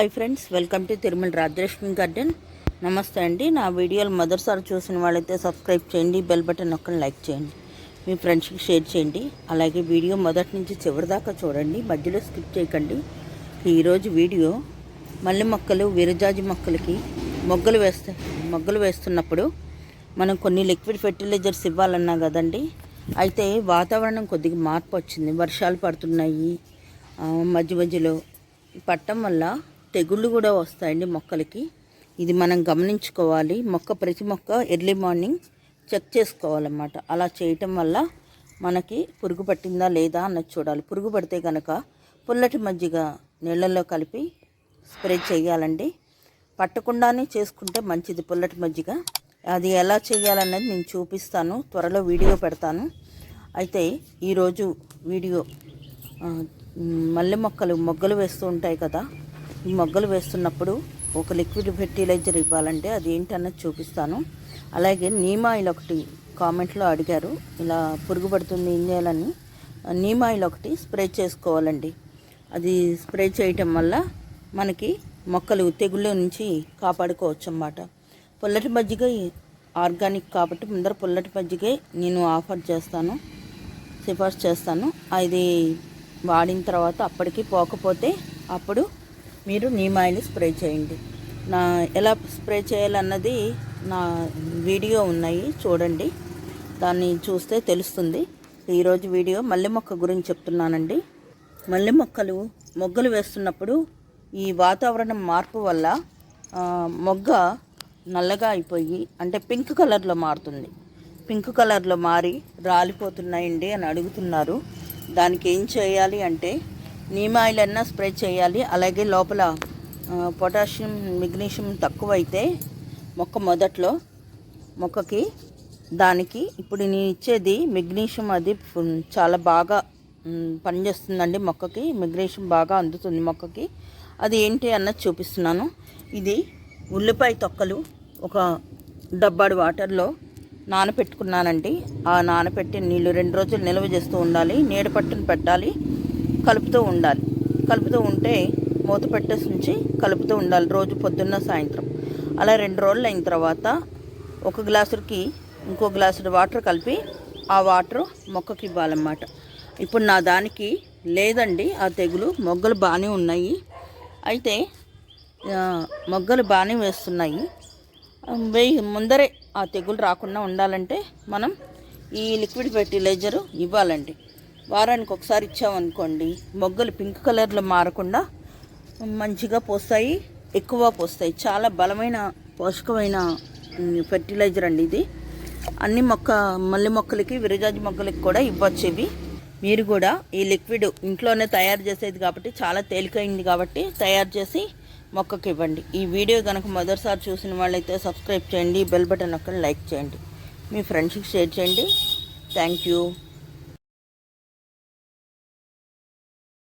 Hi friends welcome to Tirumala Rajalakshmi garden. నమస్తే అండి. నా వీడియోలు మొదటిసారి చూసిన వాళ్ళైతే సబ్స్క్రైబ్ చేయండి బెల్ బటన్ నొక్కని లైక్ చేయండి మీ ఫ్రెండ్స్కి షేర్ చేయండి. అలాగే వీడియో మొదటి నుంచి చివరి దాకా చూడండి మధ్యలో స్కిప్ చేయకండి. ఈరోజు వీడియో మల్లె మొక్కలు విరజాజి మొక్కలకి మొగ్గలు వేస్తే మొగ్గలు వేస్తున్నప్పుడు మనం కొన్ని లిక్విడ్ ఫెర్టిలైజర్స్ ఇవ్వాలన్నా కదండి అయితే వాతావరణం కొద్దిగా మార్పు వచ్చింది. వర్షాలు పడుతున్నాయి. మధ్య మధ్యలో పట్టం వల్ల తెగుళ్ళు కూడా వస్తాయండి మొక్కలకి. ఇది మనం గమనించుకోవాలి. మొక్క ప్రతి మొక్క ఎర్లీ మార్నింగ్ చెక్ చేసుకోవాలన్నమాట. అలా చేయటం వల్ల మనకి పురుగు పట్టిందా లేదా అన్నది చూడాలి. పురుగు పడితే కనుక పుల్లటి మజ్జిగ నీళ్ళల్లో కలిపి స్ప్రే చేయాలండి. పట్టకుండానే చేసుకుంటే మంచిది పుల్లటి మజ్జిగ. అది ఎలా చేయాలన్నది నేను చూపిస్తాను. త్వరలో వీడియో పెడతాను. అయితే ఈరోజు వీడియో మల్లె మొక్కలు మొగ్గలు వేస్తూ ఉంటాయి కదా. ఈ మొగ్గలు వేస్తున్నప్పుడు ఒక లిక్విడ్ ఫెర్టిలైజర్ ఇవ్వాలంటే అది ఏంటన్నది చూపిస్తాను. అలాగే నీమ్ ఆయిల్ ఒకటి కామెంట్లో అడిగారు. ఇలా పురుగు పడుతుంది ఏం చేయాలని. నీమ్ ఆయిల్ ఒకటి స్ప్రే చేసుకోవాలండి. అది స్ప్రే చేయటం వల్ల మనకి మొక్కలు తెగుళ్ళ నుంచి కాపాడుకోవచ్చు అన్నమాట పుల్లటి మజ్జిగ ఆర్గానిక్ కాబట్టి ముందర పుల్లటి మజ్జిగే నేను ఆఫర్ చేస్తాను. సిఫార్సు చేస్తాను. అది వాడిన తర్వాత అప్పటికి పోకపోతే అప్పుడు మీరు నీమ్ ఆయిల్ స్ప్రే చేయండి. నా ఎలా స్ప్రే చేయాలన్నది నా వీడియో ఉన్నాయి చూడండి. దాన్ని చూస్తే తెలుస్తుంది. ఈరోజు వీడియో మల్లె మొక్క గురించి చెప్తున్నానండి. మల్లె మొక్కలు మొగ్గలు వేస్తున్నప్పుడు ఈ వాతావరణం మార్పు వల్ల మొగ్గ నల్లగా అయిపోయి అంటే పింక్ కలర్లో మారుతుంది. పింక్ కలర్లో మారి రాలిపోతున్నాయండి అని అడుగుతున్నారు. దానికి ఏం చేయాలి అంటే నీమ్ ఆయిల్ అన్నా స్ప్రే చేయాలి. అలాగే లోపల పొటాషియం మెగ్నీషియం తక్కువైతే మొక్క మొదట్లో మొక్కకి దానికి ఇప్పుడు నేను ఇచ్చేది మెగ్నీషియం అది ఫుల్ చాలా బాగా పనిచేస్తుందండి మొక్కకి. మెగ్నీషియం బాగా అందుతుంది మొక్కకి. అది ఏంటి అన్నది చూపిస్తున్నాను. ఇది ఉల్లిపాయ తొక్కలు ఒక డబ్బాడు వాటర్లో నానపెట్టుకున్నానండి. ఆ నానపెట్టిన నీళ్ళు రెండు రోజులు నిల్వ చేస్తూ ఉండాలి. నీడ పట్టును పెట్టాలి. కలుపుతూ ఉండాలి. కలుపుతూ ఉంటే మూత పెట్టేసి ఉంచి కలుపుతూ ఉండాలి రోజు పొద్దున్న సాయంత్రం. అలా రెండు రోజులు అయిన తర్వాత ఒక గ్లాసుకి ఇంకో గ్లాసు వాటర్ కలిపి ఆ వాటర్ మొక్కకి ఇవ్వాలన్నమాట. ఇప్పుడు నా దానికి లేదండి ఆ తెగులు. మొగ్గలు బాగానే ఉన్నాయి. అయితే మొగ్గలు బాగానే వేస్తున్నాయి. వేయి ముందరే ఆ తెగులు రాకుండా ఉండాలంటే మనం ఈ లిక్విడ్ ఫెర్టిలైజర్ ఇవ్వాలండి. వారానికి ఒకసారి ఇచ్చామనుకోండి మొగ్గలు పింక్ కలర్లో మారకుండా మంచిగా పోస్తాయి ఎక్కువ పోస్తాయి. చాలా బలమైన పోషకమైన ఫెర్టిలైజర్ అండి ఇది. అన్ని మొక్క మల్లె మొక్కలకి విరజాజి మొక్కలకి కూడా ఇవ్వచ్చు ఇవి. మీరు కూడా ఈ లిక్విడ్ ఇంట్లోనే తయారు చేసేది కాబట్టి చాలా తేలికైంది కాబట్టి తయారు చేసి మొక్కకి ఇవ్వండి. ఈ వీడియో కనుక మొదటిసారి చూసిన వాళ్ళైతే సబ్స్క్రైబ్ చేయండి బెల్ బటన్ ఒక్కని లైక్ చేయండి. మీ ఫ్రెండ్స్కి షేర్ చేయండి. Thank you.